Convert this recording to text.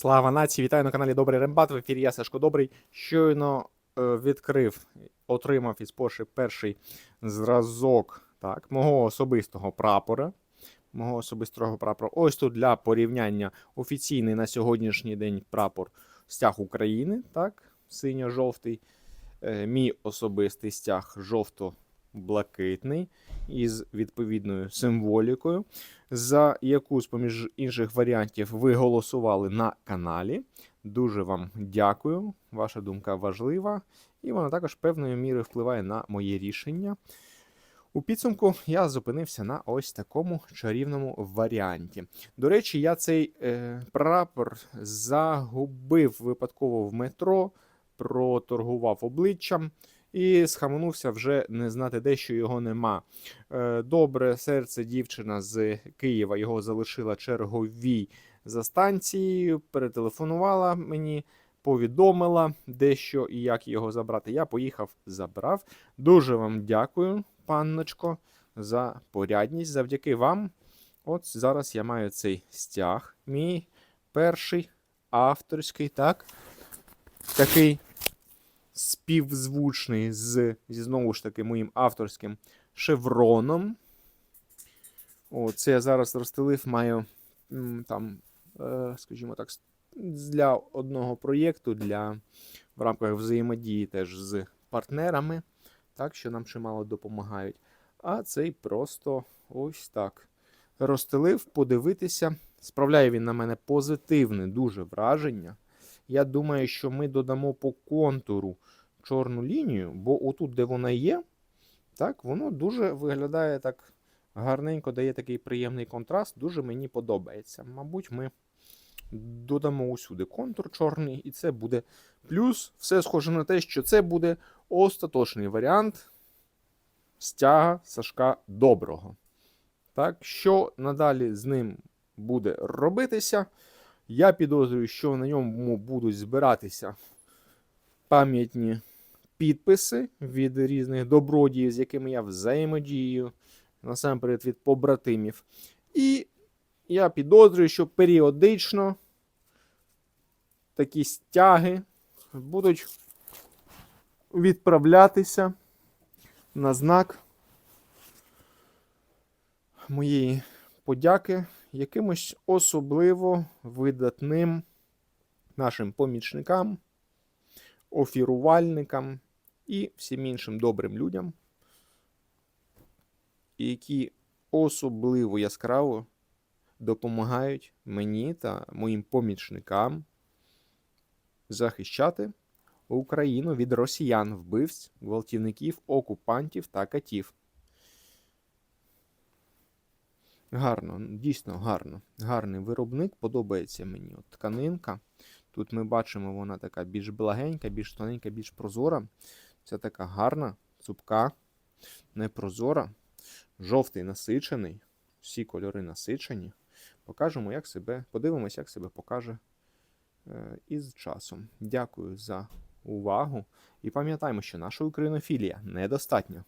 Слава нації! Вітаю на каналі Добрий Рембат. В ефірі я Сашко Добрий. Щойно е, відкрив, отримав із Поши перший зразок так, мого особистого прапора. Мого особистого прапора. Ось тут для порівняння офіційний на сьогоднішній день прапор стяг України, так, синьо-жовтий. Е, мій особистий стяг жовто-блакитний із відповідною символікою за яку з поміж інших варіантів ви голосували на каналі. Дуже вам дякую. Ваша думка важлива, і вона також певною мірою впливає на моє рішення. У підсумку я зупинився на ось такому чарівному варіанті. До речі, я цей е, прапор загубив випадково в метро, проторгував обличчям і схаменувся вже не знати де, що його нема. Е, Добре серце дівчина з Києва його залишила черговій за станцією, перетелефонувала мені, повідомила, де що і як його забрати. Я поїхав, забрав. Дуже вам дякую, панночко, за порядність. Завдяки вам. От зараз я маю цей стяг. Мій перший авторський, так? Такий співзвучний з, зі знову ж таки моїм авторським шевроном. О, це я зараз розстелив, маю там, е, скажімо так, для одного проєкту, для в рамках взаємодії теж з партнерами, так, що нам чимало допомагають. А цей просто ось так. Розстелив, подивитися. Справляє він на мене позитивне дуже враження. Я думаю, що ми додамо по контуру чорну лінію, бо отут, де вона є, так, воно дуже виглядає так гарненько, дає такий приємний контраст. Дуже мені подобається. Мабуть, ми додамо усюди контур чорний, і це буде плюс. Все схоже на те, що це буде остаточний варіант стяга Сашка Доброго. Так, що надалі з ним буде робитися? Я підозрюю, що на ньому будуть збиратися пам'ятні підписи від різних добродіїв, з якими я взаємодію, насамперед від побратимів. І я підозрюю, що періодично такі стяги будуть відправлятися на знак моєї подяки якимось особливо видатним нашим помічникам, офірувальникам і всім іншим добрим людям, які особливо яскраво допомагають мені та моїм помічникам захищати Україну від росіян, вбивць, гвалтівників, окупантів та катів. Гарно, дійсно гарно. Гарний виробник, подобається мені. От тканинка. Тут ми бачимо, вона така більш благенька, більш тоненька, більш прозора. Це така гарна, цупка, непрозора, жовтий насичений. Всі кольори насичені. Покажемо, як себе, подивимось, як себе покаже е, із часом. Дякую за увагу. І пам'ятаємо, що наша українофілія недостатня.